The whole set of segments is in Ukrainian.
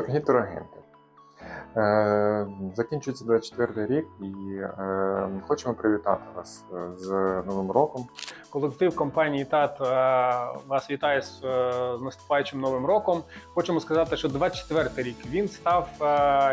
Дорогі турагенти, е, закінчується 24 рік і е, хочемо привітати вас е, з Новим роком. Колектив компанії ТАТ вас вітає з, наступаючим новим роком. Хочемо сказати, що 24 рік він став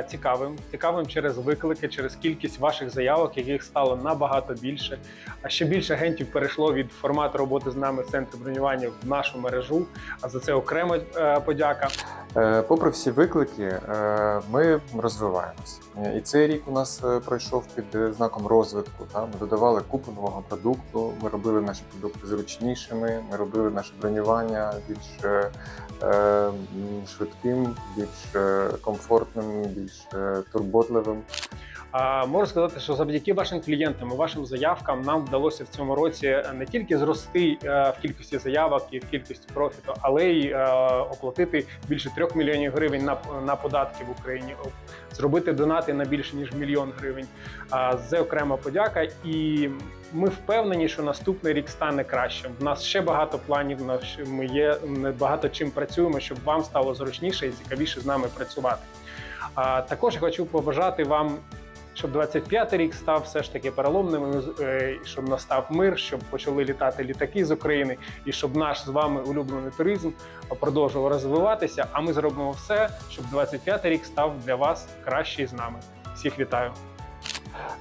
цікавим, цікавим через виклики, через кількість ваших заявок, яких стало набагато більше. А ще більше агентів перейшло від формату роботи з нами в центрі бронювання в нашу мережу. А за це окрема подяка. Е, Попри всі виклики, е, ми розвиваємось. І цей рік у нас е, пройшов під знаком розвитку. Ми додавали купу нового продукту, ми робили наші продукти зручнішими, ми робили наше бронювання більш швидким, більш комфортним, більш турботливим. Можу сказати, що завдяки вашим клієнтам і вашим заявкам нам вдалося в цьому році не тільки зрости е, в кількості заявок і в кількості профіту, але й е, оплатити більше трьох мільйонів гривень на, на податки в Україні, зробити донати на більше ніж мільйон гривень. Це окрема подяка, і ми впевнені, що наступний рік стане кращим. У нас ще багато планів. Ми є багато чим працюємо, щоб вам стало зручніше і цікавіше з нами працювати. А також хочу побажати вам щоб 25-й рік став все ж таки переломним, е, щоб настав мир, щоб почали літати літаки з України, і щоб наш з вами улюблений туризм продовжував розвиватися. А ми зробимо все, щоб 25-й рік став для вас кращий з нами. Всіх вітаю!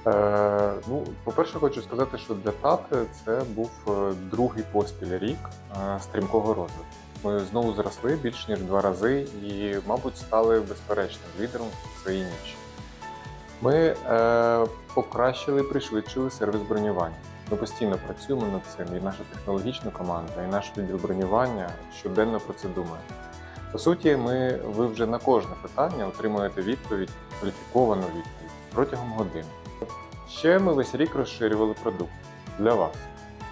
Е, ну, по-перше, хочу сказати, що для тати це був е, другий поспіль рік е, стрімкого розвитку. Ми знову зросли більш ніж два рази і, мабуть, стали безперечним лідером в своїй ніші. Ми е, покращили, пришвидшили сервіс бронювання. Ми постійно працюємо над цим, і наша технологічна команда, і наш відділ бронювання щоденно про це думає. По суті, ми, ви вже на кожне питання отримуєте відповідь, кваліфіковану відповідь протягом години. Ще ми весь рік розширювали продукт для вас,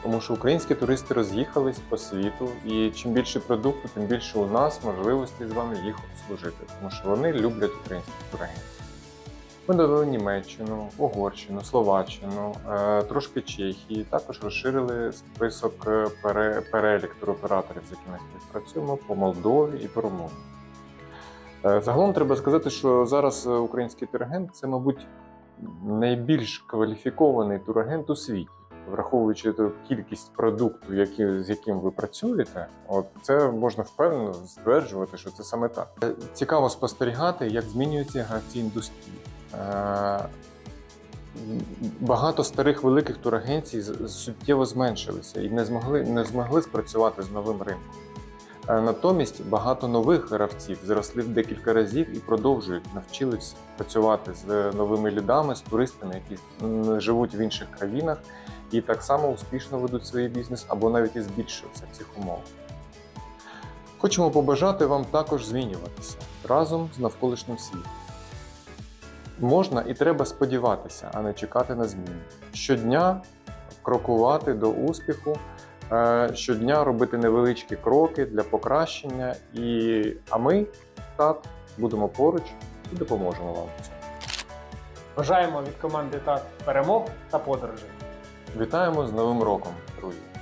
тому що українські туристи роз'їхались по світу, і чим більше продукту, тим більше у нас можливостей з вами їх обслужити, тому що вони люблять українських турагентів. Ми додали Німеччину, Угорщину, Словаччину, е, трошки Чехії. Також розширили список е, перелік туроператорів, з якими співпрацюємо по Молдові і по Румунії. Е, Загалом треба сказати, що зараз український турагент це, мабуть, найбільш кваліфікований турагент у світі. Враховуючи ту кількість продукту, які, з яким ви працюєте, от це можна впевнено стверджувати, що це саме так. Цікаво спостерігати, як змінюються гравці індустрії. Е, Багато старих великих турагенцій суттєво зменшилися і не змогли, не змогли спрацювати з новим ринком. Е, Натомість багато нових гравців зросли в декілька разів і продовжують навчились працювати з новими лідами, з туристами, які живуть в інших країнах і так само успішно ведуть свій бізнес або навіть і збільшуються в цих умовах. Хочемо побажати вам також змінюватися разом з навколишнім світом. Можна і треба сподіватися, а не чекати на зміни. Щодня крокувати до успіху, е, щодня робити невеличкі кроки для покращення. І... А ми, ТАТ, будемо поруч і допоможемо вам в цьому. Бажаємо від команди ТАТ перемог та подорожей. Вітаємо з Новим роком, друзі!